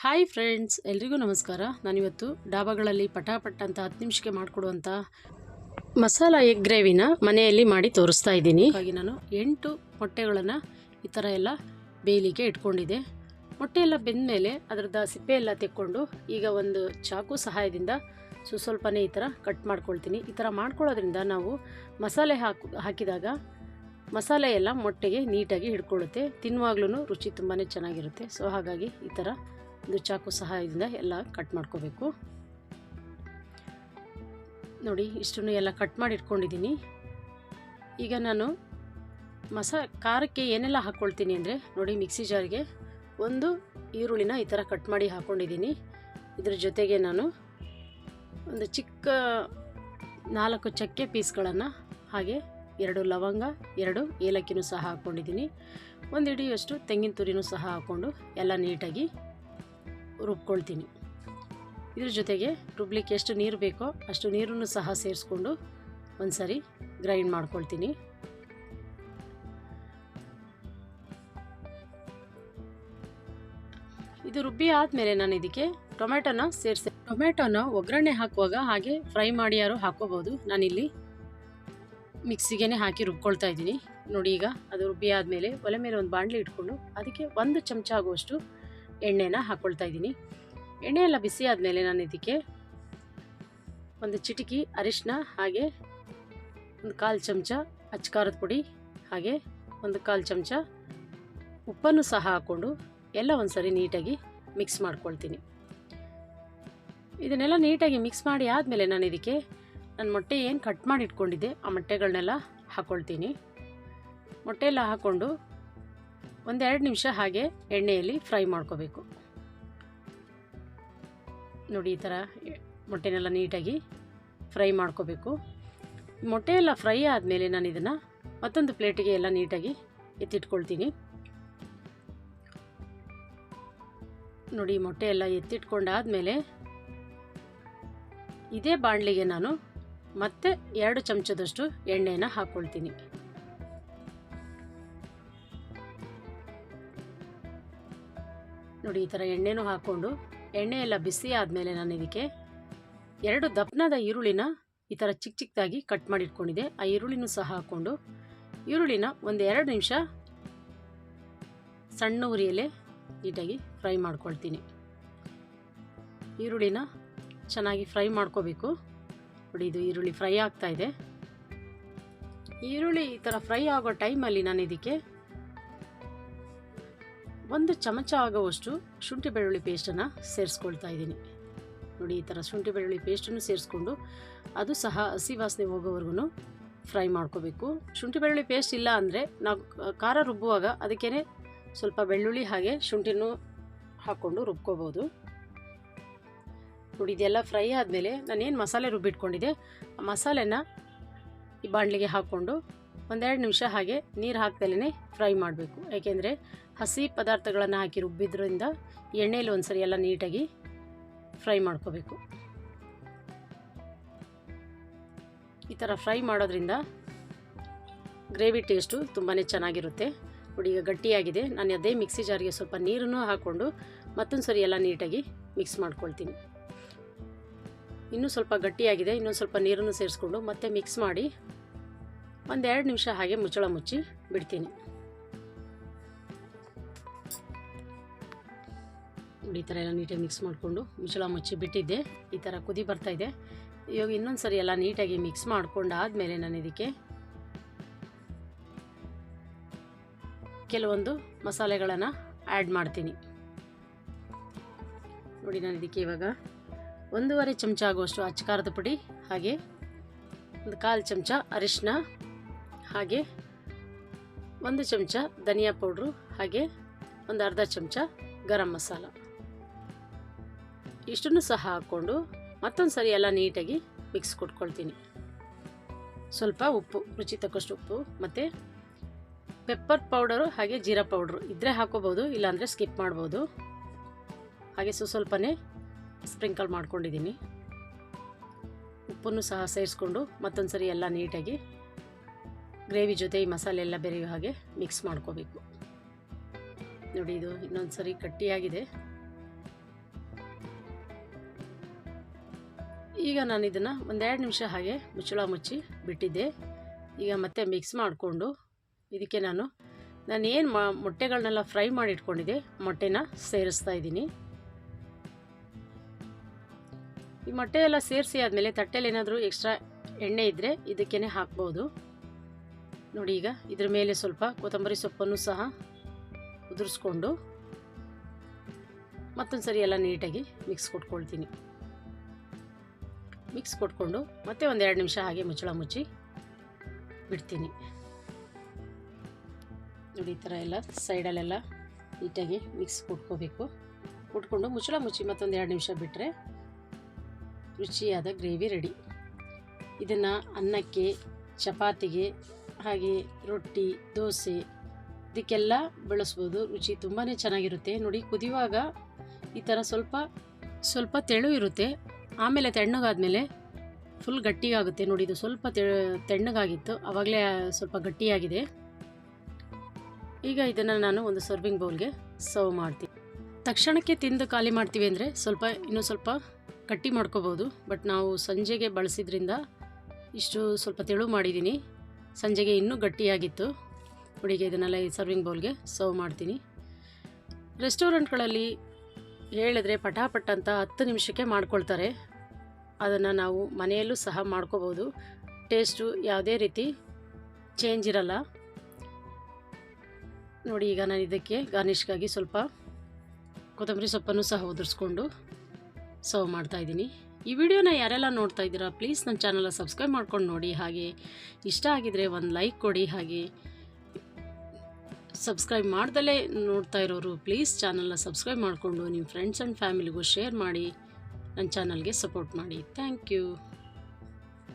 Hi friends, ಎಲ್ರಿಗೂ ನಮಸ್ಕಾರ. ನಾನಿವತ್ತು ಡಾಬಾಗಳಲ್ಲಿ ಪಟಾಪಟ್ ಅಂತ ಹತ್ತು ನಿಮಿಷಕ್ಕೆ ಮಾಡಿಕೊಡುವಂಥ ಮಸಾಲ ಎಗ್ ಗ್ರೇವಿನ ಮನೆಯಲ್ಲಿ ಮಾಡಿ ತೋರಿಸ್ತಾ ಇದ್ದೀನಿ. ಹಾಗಾಗಿ ನಾನು ಎಂಟು ಮೊಟ್ಟೆಗಳನ್ನು ಈ ಥರ ಎಲ್ಲ ಬೇಯಲಿಕ್ಕೆ ಇಟ್ಕೊಂಡಿದ್ದೆ. ಮೊಟ್ಟೆ ಎಲ್ಲ ಬೆಂದಮೇಲೆ ಅದರದ ಸಿಪ್ಪೆ ಎಲ್ಲ ತೆಕ್ಕೊಂಡು ಈಗ ಒಂದು ಚಾಕು ಸಹಾಯದಿಂದ ಸು ಸ್ವಲ್ಪನೇ ಈ ಥರ ಕಟ್ ಮಾಡ್ಕೊಳ್ತೀನಿ. ಈ ಥರ ಮಾಡ್ಕೊಳ್ಳೋದ್ರಿಂದ ನಾವು ಮಸಾಲೆ ಹಾಕು ಹಾಕಿದಾಗ ಮಸಾಲೆ ಎಲ್ಲ ಮೊಟ್ಟೆಗೆ ನೀಟಾಗಿ ಹಿಡ್ಕೊಳ್ಳುತ್ತೆ. ತಿನ್ನುವಾಗ್ಲೂ ರುಚಿ ತುಂಬಾ ಚೆನ್ನಾಗಿರುತ್ತೆ. ಸೊ ಹಾಗಾಗಿ ಈ ಥರ ಒಂದು ಚಾಕು ಸಹಾಯದಿಂದ ಎಲ್ಲ ಕಟ್ ಮಾಡ್ಕೋಬೇಕು. ನೋಡಿ, ಇಷ್ಟನ್ನು ಎಲ್ಲ ಕಟ್ ಮಾಡಿ ಇಟ್ಕೊಂಡಿದ್ದೀನಿ. ಈಗ ನಾನು ಮಸ, ಖಾರಕ್ಕೆ ಏನೆಲ್ಲ ಹಾಕ್ಕೊಳ್ತೀನಿ ಅಂದರೆ, ನೋಡಿ, ಮಿಕ್ಸಿ ಜಾರ್ಗೆ ಒಂದು ಈರುಳ್ಳಿನ ಈ ಥರ ಕಟ್ ಮಾಡಿ ಹಾಕ್ಕೊಂಡಿದ್ದೀನಿ ಇದ್ರ ಜೊತೆಗೆ ನಾನು ಒಂದು ಚಿಕ್ಕ ನಾಲ್ಕು ಚಕ್ಕೆ ಪೀಸ್ಗಳನ್ನು, ಹಾಗೆ ಎರಡು ಲವಂಗ, ಎರಡು ಏಲಕ್ಕಿನೂ ಸಹ ಹಾಕ್ಕೊಂಡಿದ್ದೀನಿ ಒಂದು ಹಿಡಿಯುವಷ್ಟು ತೆಂಗಿನ ತುರಿನೂ ಸಹ ಹಾಕ್ಕೊಂಡು ಎಲ್ಲ ನೀಟಾಗಿ ರುಬ್ಕೊಳ್ತೀನಿ. ಇದ್ರ ಜೊತೆಗೆ ರುಬ್ಲಿಕ್ಕೆ ಎಷ್ಟು ನೀರು ಬೇಕೋ ಅಷ್ಟು ನೀರನ್ನು ಸಹ ಸೇರಿಸ್ಕೊಂಡು ಒಂದು ಸರಿ ಗ್ರೈಂಡ್ ಮಾಡ್ಕೊಳ್ತೀನಿ. ಇದು ರುಬ್ಬಿ ಆದಮೇಲೆ ನಾನು ಇದಕ್ಕೆ ಟೊಮೆಟೊನ ಸೇರಿಸಿ ಟೊಮೆಟೊನ ಒಗ್ಗರಣೆ ಹಾಕುವಾಗ ಹಾಗೆ ಫ್ರೈ ಮಾಡಿ ಯಾರು ಹಾಕೋಬೋದು. ನಾನಿಲ್ಲಿ ಮಿಕ್ಸಿಗೆ ಹಾಕಿ ರುಬ್ಕೊಳ್ತಾ ಇದ್ದೀನಿ. ನೋಡಿ ಈಗ ಅದು ರುಬ್ಬಿ ಆದಮೇಲೆ ಒಲೆ ಮೇಲೆ ಒಂದು ಬಾಣಲಿ ಇಟ್ಕೊಂಡು ಅದಕ್ಕೆ ಒಂದು ಚಮಚ ಆಗುವಷ್ಟು ಎಣ್ಣೆನ ಹಾಕ್ಕೊಳ್ತಾ ಇದ್ದೀನಿ. ಎಣ್ಣೆ ಎಲ್ಲ ಬಿಸಿ ಆದಮೇಲೆ ನಾನು ಇದಕ್ಕೆ ಒಂದು ಚಿಟಿಕಿ ಅರಿಶಿನ ಹಾಗೆ ಒಂದು ಕಾಲು ಚಮಚ ಅಚ್ಕಾರದ ಪುಡಿ ಹಾಗೆ ಒಂದು ಕಾಲು ಚಮಚ ಉಪ್ಪನ್ನು ಸಹ ಹಾಕ್ಕೊಂಡು ಎಲ್ಲ ಒಂದು ಸರಿ ನೀಟಾಗಿ ಮಿಕ್ಸ್ ಮಾಡ್ಕೊಳ್ತೀನಿ. ಇದನ್ನೆಲ್ಲ ನೀಟಾಗಿ ಮಿಕ್ಸ್ ಮಾಡಿ ಆದಮೇಲೆ ನಾನು ಇದಕ್ಕೆ ನನ್ನ ಮೊಟ್ಟೆ ಏನು ಕಟ್ ಮಾಡಿ ಇಟ್ಕೊಂಡಿದ್ದೆ ಆ ಮೊಟ್ಟೆಗಳನ್ನೆಲ್ಲ ಹಾಕ್ಕೊಳ್ತೀನಿ ಮೊಟ್ಟೆ ಎಲ್ಲ ಹಾಕ್ಕೊಂಡು ಒಂದೆರಡು ನಿಮಿಷ ಹಾಗೆ ಎಣ್ಣೆಯಲ್ಲಿ ಫ್ರೈ ಮಾಡ್ಕೋಬೇಕು. ನೋಡಿ, ಈ ಥರ ಮೊಟ್ಟೆನೆಲ್ಲ ನೀಟಾಗಿ ಫ್ರೈ ಮಾಡ್ಕೋಬೇಕು. ಮೊಟ್ಟೆ ಎಲ್ಲ ಫ್ರೈ ಆದಮೇಲೆ ನಾನು ಇದನ್ನು ಮತ್ತೊಂದು ಪ್ಲೇಟಿಗೆ ಎಲ್ಲ ನೀಟಾಗಿ ಎತ್ತಿಟ್ಕೊಳ್ತೀನಿ. ನೋಡಿ, ಮೊಟ್ಟೆ ಎಲ್ಲ ಎತ್ತಿಟ್ಕೊಂಡಾದಮೇಲೆ ಇದೇ ಬಾಣಲಿಗೆ ನಾನು ಮತ್ತೆ ಎರಡು ಚಮಚದಷ್ಟು ಎಣ್ಣೆಯನ್ನು ಹಾಕ್ಕೊಳ್ತೀನಿ. ನೋಡಿ, ಈ ಥರ ಎಣ್ಣೆನೂ ಹಾಕ್ಕೊಂಡು, ಎಣ್ಣೆ ಎಲ್ಲ ಬಿಸಿ ಆದಮೇಲೆ ನಾನು ಇದಕ್ಕೆ ಎರಡು ದಪ್ಪನಾದ ಈರುಳ್ಳಿನ ಈ ಥರ ಚಿಕ್ಕ ಚಿಕ್ಕದಾಗಿ ಕಟ್ ಮಾಡಿಟ್ಕೊಂಡಿದ್ದೆ. ಆ ಈರುಳ್ಳಿನೂ ಸಹ ಹಾಕ್ಕೊಂಡು, ಈರುಳ್ಳಿನ ಒಂದು ಎರಡು ನಿಮಿಷ ಸಣ್ಣ ಉರಿಯಲ್ಲೇ ನೀಟಾಗಿ ಫ್ರೈ ಮಾಡ್ಕೊಳ್ತೀನಿ. ಈರುಳ್ಳಿನ ಚೆನ್ನಾಗಿ ಫ್ರೈ ಮಾಡ್ಕೋಬೇಕು. ನೋಡಿ, ಇದು ಈರುಳ್ಳಿ ಫ್ರೈ ಆಗ್ತಾ ಇದೆ. ಈರುಳ್ಳಿ ಈ ಥರ ಫ್ರೈ ಆಗೋ ಟೈಮಲ್ಲಿ ನಾನು ಇದಕ್ಕೆ ಒಂದು ಚಮಚ ಆಗುವಷ್ಟು ಶುಂಠಿ ಬೆಳ್ಳುಳ್ಳಿ ಪೇಸ್ಟನ್ನು ಸೇರಿಸ್ಕೊಳ್ತಾ ಇದ್ದೀನಿ. ನೋಡಿ, ಈ ಥರ ಶುಂಠಿ ಬೆಳ್ಳುಳ್ಳಿ ಪೇಸ್ಟನ್ನು ಸೇರಿಸ್ಕೊಂಡು ಅದು ಸಹ ಹಸಿ ವಾಸನೆ ಹೋಗೋವರೆಗೂ ಫ್ರೈ ಮಾಡ್ಕೋಬೇಕು. ಶುಂಠಿ ಬೆಳ್ಳುಳ್ಳಿ ಪೇಸ್ಟ್ ಇಲ್ಲ ಅಂದರೆ ನಾವು ಖಾರ ರುಬ್ಬುವಾಗ ಅದಕ್ಕೇ ಸ್ವಲ್ಪ ಬೆಳ್ಳುಳ್ಳಿ ಹಾಗೆ ಶುಂಠಿನೂ ಹಾಕ್ಕೊಂಡು ರುಬ್ಕೋಬೋದು. ನೋಡಿ, ಇದೆಲ್ಲ ಫ್ರೈ ಆದಮೇಲೆ ನಾನೇನು ಮಸಾಲೆ ರುಬ್ಬಿಟ್ಕೊಂಡಿದ್ದೆ, ಆ ಮಸಾಲೆನ ಈ ಬಾಣಲಿಗೆ ಹಾಕ್ಕೊಂಡು ಒಂದೆರಡು ನಿಮಿಷ ಹಾಗೆ ನೀರು ಹಾಕ್ದಲೇ ಫ್ರೈ ಮಾಡಬೇಕು. ಯಾಕೆಂದರೆ ಹಸಿ ಪದಾರ್ಥಗಳನ್ನು ಹಾಕಿ ರುಬ್ಬಿದ್ರಿಂದ ಎಣ್ಣೆಯಲ್ಲಿ ಒಂದು ಸರಿ ಎಲ್ಲ ನೀಟಾಗಿ ಫ್ರೈ ಮಾಡ್ಕೋಬೇಕು. ಈ ಥರ ಫ್ರೈ ಮಾಡೋದ್ರಿಂದ ಗ್ರೇವಿ ಟೇಸ್ಟು ತುಂಬಾ ಚೆನ್ನಾಗಿರುತ್ತೆ. ನೋಡಿ ಈಗ ಗಟ್ಟಿಯಾಗಿದೆ. ನಾನು ಅದೇ ಮಿಕ್ಸಿ ಜಾರಿಗೆ ಸ್ವಲ್ಪ ನೀರನ್ನು ಹಾಕ್ಕೊಂಡು ಮತ್ತೊಂದು ಸರಿ ಎಲ್ಲ ನೀಟಾಗಿ ಮಿಕ್ಸ್ ಮಾಡ್ಕೊಳ್ತೀನಿ. ಇನ್ನೂ ಸ್ವಲ್ಪ ಗಟ್ಟಿಯಾಗಿದೆ. ಇನ್ನೊಂದು ಸ್ವಲ್ಪ ನೀರನ್ನು ಸೇರಿಸ್ಕೊಂಡು ಮತ್ತೆ ಮಿಕ್ಸ್ ಮಾಡಿ ಒಂದೆರಡು ನಿಮಿಷ ಹಾಗೆ ಮುಚ್ಚಳ ಮುಚ್ಚಿ ಬಿಡ್ತೀನಿ. ಈ ಥರ ಎಲ್ಲ ನೀಟಾಗಿ ಮಿಕ್ಸ್ ಮಾಡಿಕೊಂಡು ಮುಚ್ಚಳ ಮುಚ್ಚಿ ಬಿಟ್ಟಿದ್ದೆ. ಈ ಥರ ಕುದಿ ಬರ್ತಾ ಇದೆ. ಇವಾಗ ಇನ್ನೊಂದು ಸರಿ ಎಲ್ಲ ನೀಟಾಗಿ ಮಿಕ್ಸ್ ಮಾಡ್ಕೊಂಡು ಆದಮೇಲೆ ನಾನು ಇದಕ್ಕೆ ಕೆಲವೊಂದು ಮಸಾಲೆಗಳನ್ನು ಆ್ಯಡ್ ಮಾಡ್ತೀನಿ. ನೋಡಿ, ನಾನು ಇದಕ್ಕೆ ಇವಾಗ ಒಂದೂವರೆ ಚಮಚ ಆಗುವಷ್ಟು ಅಚ್ಚಕಾರದ ಪುಡಿ, ಹಾಗೆ ಒಂದು ಕಾಲು ಚಮಚ ಅರಿಶಿನ ಹಾಗೆ ಒಂದು ಚಮಚ ಧನಿಯಾ ಪೌಡ್ರು, ಹಾಗೆ ಒಂದು ಅರ್ಧ ಚಮಚ ಗರಂ ಮಸಾಲ. ಇಷ್ಟನ್ನು ಸಹ ಹಾಕ್ಕೊಂಡು ಮತ್ತೊಂದು ಸರಿ ಎಲ್ಲ ನೀಟಾಗಿ ಮಿಕ್ಸ್ ಕೊಟ್ಕೊಳ್ತೀನಿ. ಸ್ವಲ್ಪ ಉಪ್ಪು, ರುಚಿ ತಕ್ಕಷ್ಟು ಉಪ್ಪು ಮತ್ತು ಪೆಪ್ಪರ್ ಪೌಡರು ಹಾಗೆ ಜೀರಾ ಪೌಡ್ರು ಇದ್ದರೆ ಹಾಕೋಬೋದು ಇಲ್ಲಾಂದರೆ ಸ್ಕಿಪ್ ಮಾಡ್ಬೋದು. ಹಾಗೆ ಸೊ ಸ್ವಲ್ಪನೇ ಸ್ಪ್ರಿಂಕಲ್ ಮಾಡ್ಕೊಂಡಿದ್ದೀನಿ. ಉಪ್ಪನ್ನು ಸಹ ಸೇರಿಸ್ಕೊಂಡು ಮತ್ತೊಂದು ಸರಿ ಎಲ್ಲ ನೀಟಾಗಿ ಗ್ರೇವಿ ಜೊತೆ ಈ ಮಸಾಲೆ ಎಲ್ಲ ಬೆರೆಯೋ ಹಾಗೆ ಮಿಕ್ಸ್ ಮಾಡ್ಕೋಬೇಕು. ನೋಡಿ ಇದು ಇನ್ನೊಂದು ಸರಿ ಗಟ್ಟಿಯಾಗಿದೆ. ಈಗ ನಾನು ಇದನ್ನು ಒಂದೆರಡು ನಿಮಿಷ ಹಾಗೆ ಮುಚ್ಚಳ ಮುಚ್ಚಿ ಬಿಟ್ಟಿದ್ದೆ. ಈಗ ಮತ್ತೆ ಮಿಕ್ಸ್ ಮಾಡಿಕೊಂಡು ಇದಕ್ಕೆ ನಾನು ನಾನು ಏನು ಮೊಟ್ಟೆಗಳನ್ನೆಲ್ಲ ಫ್ರೈ ಮಾಡಿ ಇಟ್ಕೊಂಡಿದ್ದೆ ಮೊಟ್ಟೆನ ಸೇರಿಸ್ತಾ ಇದ್ದೀನಿ. ಈ ಮೊಟ್ಟೆ ಎಲ್ಲ ಸೇರಿಸಿ ಆದಮೇಲೆ ತಟ್ಟೆಯಲ್ಲಿ ಏನಾದರೂ ಎಕ್ಸ್ಟ್ರಾ ಎಣ್ಣೆ ಇದ್ದರೆ ಇದಕ್ಕೇ ಹಾಕ್ಬೋದು. ನೋಡಿ ಈಗ ಇದ್ರ ಮೇಲೆ ಸ್ವಲ್ಪ ಕೊತ್ತಂಬರಿ ಸೊಪ್ಪನ್ನು ಸಹ ಉದುರಿಸ್ಕೊಂಡು ಮತ್ತೊಂದು ಸರಿ ಎಲ್ಲ ನೀಟಾಗಿ ಮಿಕ್ಸ್ ಕೊಟ್ಕೊಳ್ತೀನಿ. ಮಿಕ್ಸ್ ಕೊಟ್ಕೊಂಡು ಮತ್ತೆ ಒಂದೆರಡು ನಿಮಿಷ ಹಾಗೆ ಮುಚ್ಚಳ ಮುಚ್ಚಿ ಬಿಡ್ತೀನಿ. ನೋಡಿ, ಈ ಥರ ಎಲ್ಲ ಸೈಡಲ್ಲೆಲ್ಲ ನೀಟಾಗಿ ಮಿಕ್ಸ್ ಕೊಟ್ಕೋಬೇಕು. ಕೊಟ್ಕೊಂಡು ಮುಚ್ಚಳ ಮುಚ್ಚಿ ಮತ್ತೊಂದು ಎರಡು ನಿಮಿಷ ಬಿಟ್ಟರೆ ರುಚಿಯಾದ ಗ್ರೇವಿ ರೆಡಿ. ಇದನ್ನು ಅನ್ನಕ್ಕೆ, ಚಪಾತಿಗೆ, ಹಾಗೆ ರೊಟ್ಟಿ, ದೋಸೆ ಇದಕ್ಕೆಲ್ಲ ಬಳಸ್ಬೋದು. ರುಚಿ ತುಂಬಾ ಚೆನ್ನಾಗಿರುತ್ತೆ. ನೋಡಿ, ಕುದಿಯುವಾಗ ಈ ಥರ ಸ್ವಲ್ಪ ಸ್ವಲ್ಪ ತೆಳು ಇರುತ್ತೆ. ಆಮೇಲೆ ತಣ್ಣಗಾದಮೇಲೆ ಫುಲ್ ಗಟ್ಟಿಯಾಗುತ್ತೆ. ನೋಡಿ, ಇದು ಸ್ವಲ್ಪ ತಣ್ಣಗಾಗಿತ್ತು. ಆವಾಗಲೇ ಸ್ವಲ್ಪ ಗಟ್ಟಿಯಾಗಿದೆ. ಈಗ ಇದನ್ನು ನಾನು ಒಂದು ಸರ್ವಿಂಗ್ ಬೌಲ್ಗೆ ಸರ್ವ್ ಮಾಡ್ತೀನಿ. ತಕ್ಷಣಕ್ಕೆ ತಿಂದು ಖಾಲಿ ಮಾಡ್ತೀವಿ ಅಂದರೆ ಸ್ವಲ್ಪ, ಇನ್ನೂ ಸ್ವಲ್ಪ ಗಟ್ಟಿ ಮಾಡ್ಕೋಬೋದು. ಬಟ್ ನಾವು ಸಂಜೆಗೆ ಬಳಸಿದ್ರಿಂದ ಇಷ್ಟು ಸ್ವಲ್ಪ ತೆಳು ಮಾಡಿದ್ದೀನಿ. ಸಂಜೆಗೆ ಇನ್ನೂ ಗಟ್ಟಿಯಾಗಿತ್ತು. ಹುಡುಗಿ ಇದನ್ನೆಲ್ಲ ಈ ಸರ್ವಿಂಗ್ ಬೌಲ್ಗೆ ಸರ್ವ್ ಮಾಡ್ತೀನಿ. ರೆಸ್ಟೋರೆಂಟ್ಗಳಲ್ಲಿ ಹೇಳಿದ್ರೆ ಪಟಾಪಟ್ ಅಂತ ಹತ್ತು ನಿಮಿಷಕ್ಕೆ ಮಾಡ್ಕೊಳ್ತಾರೆ. ಅದನ್ನು ನಾವು ಮನೆಯಲ್ಲೂ ಸಹ ಮಾಡ್ಕೋಬೋದು. ಟೇಸ್ಟು ಯಾವುದೇ ರೀತಿ ಚೇಂಜ್ ಇರಲ್ಲ. ನೋಡಿ, ಈಗ ನಾನು ಇದಕ್ಕೆ ಗಾರ್ನಿಷ್ಗಾಗಿ ಸ್ವಲ್ಪ ಕೊತ್ತಂಬರಿ ಸೊಪ್ಪನ್ನು ಸಹ ಉದುರಿಸ್ಕೊಂಡು ಸರ್ವ್ ಮಾಡ್ತಾ ಇದ್ದೀನಿ. ಈ ವಿಡಿಯೋನ ಯಾರೆಲ್ಲ ನೋಡ್ತಾ ಇದ್ದೀರಾ ಪ್ಲೀಸ್ ನನ್ನ ಚಾನಲ್ನ ಸಬ್ಸ್ಕ್ರೈಬ್ ಮಾಡ್ಕೊಂಡು ನೋಡಿ. ಹಾಗೆ ಇಷ್ಟ ಆಗಿದರೆ ಒಂದು ಲೈಕ್ ಕೊಡಿ. ಹಾಗೆ ಸಬ್ಸ್ಕ್ರೈಬ್ ಮಾಡ್ದಲೇ ನೋಡ್ತಾ ಇರೋರು ಪ್ಲೀಸ್ ಚಾನಲ್ನ ಸಬ್ಸ್ಕ್ರೈಬ್ ಮಾಡಿಕೊಂಡು ನಿಮ್ಮ ಫ್ರೆಂಡ್ಸ್ ಆ್ಯಂಡ್ ಫ್ಯಾಮಿಲಿಗೂ ಶೇರ್ ಮಾಡಿ ನನ್ನ ಚಾನಲ್ಗೆ ಸಪೋರ್ಟ್ ಮಾಡಿ. Thank you